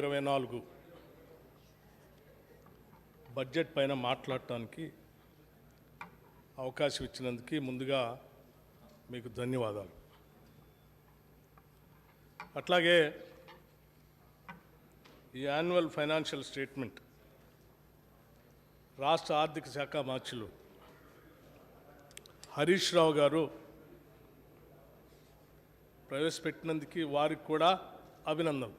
ఇరవై నాలుగు బడ్జెట్ పైన మాట్లాడటానికి అవకాశం ఇచ్చినందుకు ముందుగా మీకు ధన్యవాదాలు. అట్లాగే ఈ యాన్యువల్ ఫైనాన్షియల్ స్టేట్మెంట్ రాష్ట్ర ఆర్థిక శాఖ మార్చులు హరీష్ రావు గారు ప్రవేశపెట్టినందుకు వారికి కూడా అభినందనలు.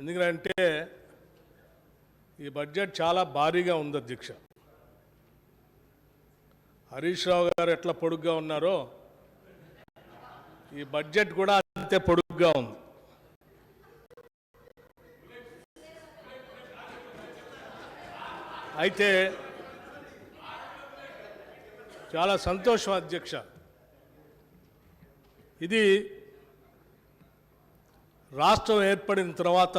ఎందుకంటే ఈ బడ్జెట్ చాలా భారీగా ఉంది అధ్యక్ష. హరీష్ రావు గారు ఎట్లా పొడుగ్గా ఉన్నారో ఈ బడ్జెట్ కూడా అంతే పొడుగ్గా ఉంది. అయితే చాలా సంతోషం అధ్యక్ష. ఇది రాష్ట్రం ఏర్పడిన తర్వాత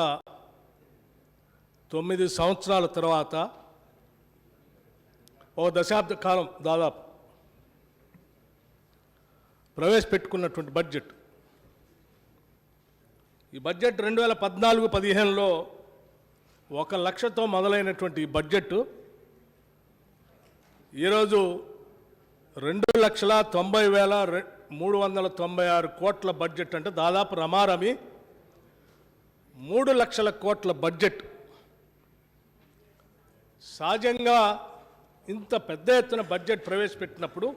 తొమ్మిది సంవత్సరాల తర్వాత ఓ దశాబ్ద కాలం దాదాపు ప్రవేశపెట్టుకున్నటువంటి బడ్జెట్. ఈ బడ్జెట్ రెండు వేల పద్నాలుగు పదిహేనులో ఒక లక్షతో మొదలైనటువంటి ఈ బడ్జెట్ ఈరోజు రెండు లక్షల తొంభై వేల రె- మూడు వందల తొంభై ఆరు కోట్ల బడ్జెట్ అంటే దాదాపు రమారమి మూడు లక్షల కోట్ల బడ్జెట్. సహజంగా ఇంత పెద్ద ఎత్తున బడ్జెట్ ప్రవేశపెట్టినప్పుడు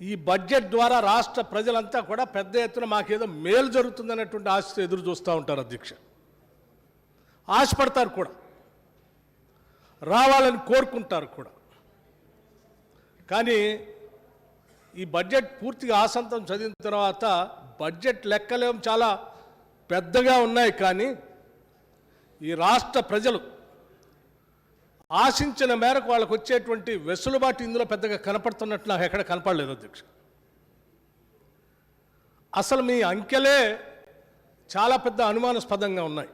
ఈ బడ్జెట్ ద్వారా రాష్ట్ర ప్రజలంతా కూడా పెద్ద ఎత్తున మాకేదో మేలు జరుగుతుందనేటువంటి ఆశతో ఎదురు చూస్తూ ఉంటారు అధ్యక్ష. ఆశపడతారు కూడా. రావాలని కోరుకుంటారు కూడా. కానీ ఈ బడ్జెట్ పూర్తిగా ఆసంతం చదివిన తర్వాత బడ్జెట్ లెక్కలేం చాలా పెద్దగా ఉన్నాయి కానీ ఈ రాష్ట్ర ప్రజలు ఆశించిన మేరకు వాళ్ళకు వచ్చేటువంటి వెసులుబాటు ఇందులో పెద్దగా కనపడుతున్నట్టు నాకు ఎక్కడ కనపడలేదు అధ్యక్ష. అసలు మీ అంకెలే చాలా పెద్ద అనుమానాస్పదంగా ఉన్నాయి.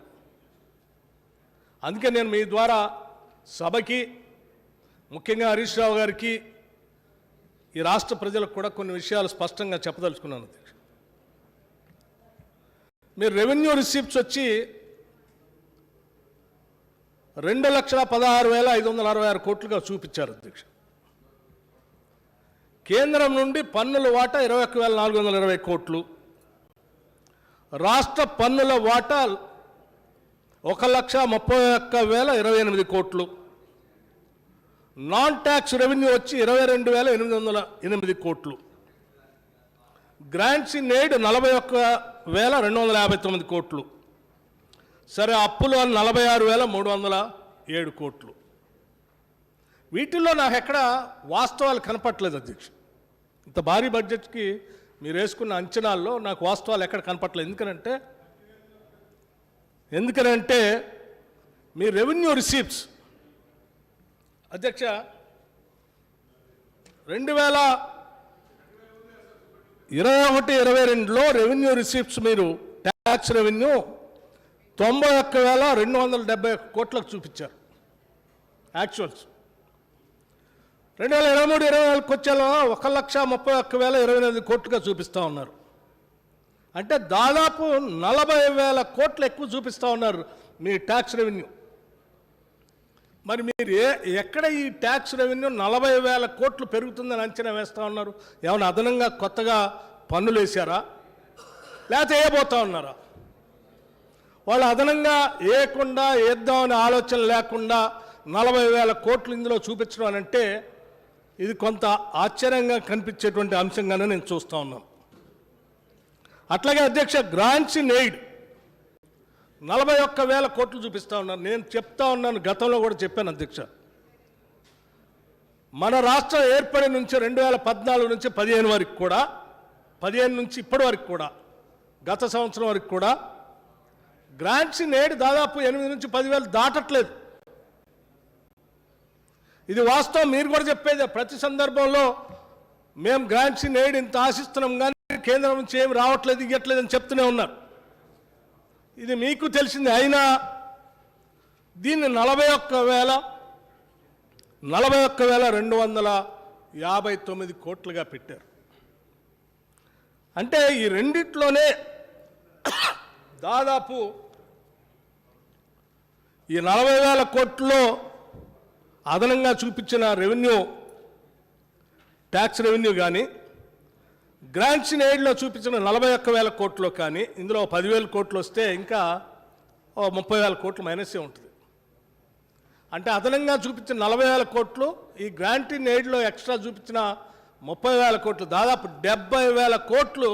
అందుకే నేను మీ ద్వారా సభకి ముఖ్యంగా హరీష్ రావు గారికి ఈ రాష్ట్ర ప్రజలకు కూడా కొన్ని విషయాలు స్పష్టంగా చెప్పదలుచుకున్నాను అధ్యక్ష. మీరు రెవెన్యూ రిసీప్ట్స్ వచ్చి రెండు లక్షల పదహారు వేల ఐదు వందల అరవై ఆరు కోట్లుగా చూపించారు అధ్యక్ష. కేంద్రం నుండి పన్నుల వాటా ఇరవై ఒక్క వేల నాలుగు వందల ఇరవై కోట్లు. రాష్ట్ర పన్నుల వాటా ఒక లక్ష ముప్పై ఒక్క వేల ఇరవై ఎనిమిది కోట్లు. నాన్ ట్యాక్స్ రెవెన్యూ వచ్చి ఇరవై రెండు వేల ఎనిమిది వందల ఎనిమిది కోట్లు. గ్రాంట్స్ ఇన్ ఎయిడ్ నలభై ఒక్క వేల రెండు వందల యాభై తొమ్మిది కోట్లు. సరే అప్పులు నలభై ఆరు వేల మూడు వందల ఏడు కోట్లు. వీటిల్లో నాకు ఎక్కడ వాస్తవాలు కనపట్లేదు అధ్యక్ష. ఇంత భారీ బడ్జెట్కి మీరు వేసుకున్న అంచనాల్లో నాకు వాస్తవాలు ఎక్కడ కనపట్లేదు ఎందుకనంటే ఎందుకనంటే మీ రెవెన్యూ రిసీప్ట్స్ అధ్యక్ష రెండు వేల ఇరవై ఒకటి ఇరవై రెండులో రెవెన్యూ రిసీప్ట్స్ మీరు ట్యాక్స్ రెవెన్యూ తొంభై ఒక్క వేల రెండు వందల డెబ్బై ఒక్క కోట్లకు చూపించారు. యాక్చువల్స్ రెండు వేల ఇరవై మూడు ఇరవై నాలుగు వచ్చేలా ఒక లక్ష ముప్పై ఒక్క వేల ఇరవై ఎనిమిది కోట్లుగా చూపిస్తూ ఉన్నారు. అంటే దాదాపు నలభై వేల కోట్లు ఎక్కువ చూపిస్తూ ఉన్నారు మీ ట్యాక్స్ రెవెన్యూ మరి మీరు ఏ ఎక్కడ ఈ ట్యాక్స్ రెవెన్యూ నలభై వేల కోట్లు పెరుగుతుందని అంచనా వేస్తూ ఉన్నారు? ఏమైనా అదనంగా కొత్తగా పన్నులు వేశారా? లేకపోతే వేయబోతా ఉన్నారా? వాళ్ళు అదనంగా వేయకుండా వేద్దామనే ఆలోచన లేకుండా నలభై వేల కోట్లు ఇందులో చూపించడం అని అంటే ఇది కొంత ఆశ్చర్యంగా కనిపించేటువంటి అంశంగానే నేను చూస్తూ ఉన్నాను. అట్లాగే అధ్యక్ష గ్రాంట్స్ ఇన్ ఎయిడ్ నలభై ఒక్క వేల కోట్లు చూపిస్తా ఉన్నారు నేను చెప్తా ఉన్నాను గతంలో కూడా చెప్పాను అధ్యక్ష. మన రాష్ట్రం ఏర్పడి నుంచి రెండు వేల పద్నాలుగు నుంచి పదిహేను వరకు కూడా పదిహేను నుంచి ఇప్పటి వరకు కూడా గత సంవత్సరం వరకు కూడా గ్రాంట్స్ నేడు దాదాపు ఎనిమిది నుంచి పదివేలు దాటట్లేదు. ఇది వాస్తవం మీరు కూడా చెప్పేదే ప్రతి సందర్భంలో మేము గ్రాంట్స్ నేడు ఇంత ఆశిస్తున్నాం కానీ కేంద్రం నుంచి ఏమి రావట్లేదు ఇవ్వట్లేదు అని చెప్తూనే ఉన్నారు. ఇది మీకు తెలిసింది. అయినా దీన్ని నలభై ఒక్క వేల నలభై ఒక్క వేల రెండు వందల యాభై తొమ్మిది కోట్లుగా పెట్టారు. అంటే ఈ రెండిట్లోనే దాదాపు ఈ నలభై వేల కోట్లలో అదనంగా చూపించిన రెవెన్యూ ట్యాక్స్ రెవెన్యూ కానీ గ్రాంట్స్ ఇన్ ఎయిడ్లో చూపించిన నలభై ఒక్క వేల కోట్లు కానీ ఇందులో పదివేల కోట్లు వస్తే ఇంకా ఓ ముప్పై వేల కోట్లు మైనసే ఉంటుంది. అంటే అదనంగా చూపించిన నలభై వేల కోట్లు ఈ గ్రాంట్ ఇన్ ఎయిడ్లో ఎక్స్ట్రా చూపించిన ముప్పై వేల కోట్లు దాదాపు డెబ్బై వేల కోట్లు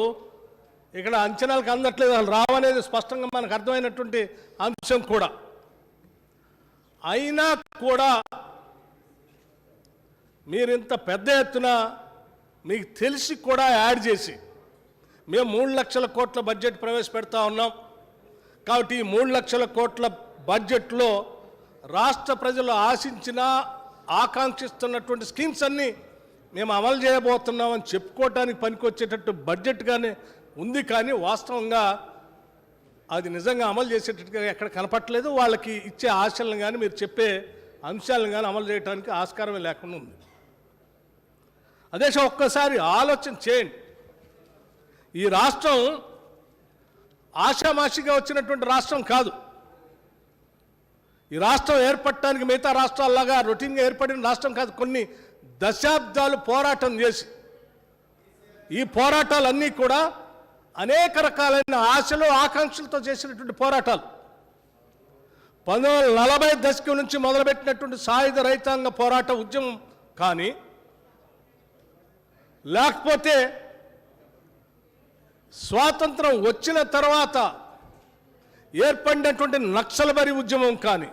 ఇక్కడ అంచనాలకు అందట్లేదు. అసలు రావనేది స్పష్టంగా మనకు అర్థమైనటువంటి అంశం కూడా. అయినా కూడా మీరు ఇంత పెద్ద ఎత్తున మీకు తెలిసి కూడా యాడ్ చేసి మేము మూడు లక్షల కోట్ల బడ్జెట్ ప్రవేశపెడతా ఉన్నాం. కాబట్టి ఈ మూడు లక్షల కోట్ల బడ్జెట్లో రాష్ట్ర ప్రజలు ఆశించిన ఆకాంక్షిస్తున్నటువంటి స్కీమ్స్ అన్నీ మేము అమలు చేయబోతున్నామని చెప్పుకోవటానికి పనికొచ్చేటట్టు బడ్జెట్ కానీ ఉంది కానీ వాస్తవంగా అది నిజంగా అమలు చేసేటట్టుగా ఎక్కడ కనపట్లేదు వాళ్ళకి ఇచ్చే ఆశలను కానీ మీరు చెప్పే అంశాలను కానీ అమలు చేయడానికి ఆస్కారమే లేకుండా ఉంది. అదే సో ఒక్కసారి ఆలోచన చేయండి. ఈ రాష్ట్రం ఆషామాషిగా వచ్చినటువంటి రాష్ట్రం కాదు. ఈ రాష్ట్రం ఏర్పడటానికి మిగతా రాష్ట్రాల్లాగా రొటీన్గా ఏర్పడిన రాష్ట్రం కాదు. కొన్ని దశాబ్దాలు పోరాటం చేసి ఈ పోరాటాలన్నీ కూడా అనేక రకాలైన ఆశలు ఆకాంక్షలతో చేసినటువంటి పోరాటాలు. పంతొమ్మిది వందల నలభై దశకం నుంచి మొదలుపెట్టినటువంటి సాయుధ రైతాంగ పోరాట ఉద్యమం కానీ లేకపోతే స్వాతంత్రం వచ్చిన తర్వాత ఏర్పడినటువంటి నక్సల్బరి ఉద్యమం కానీ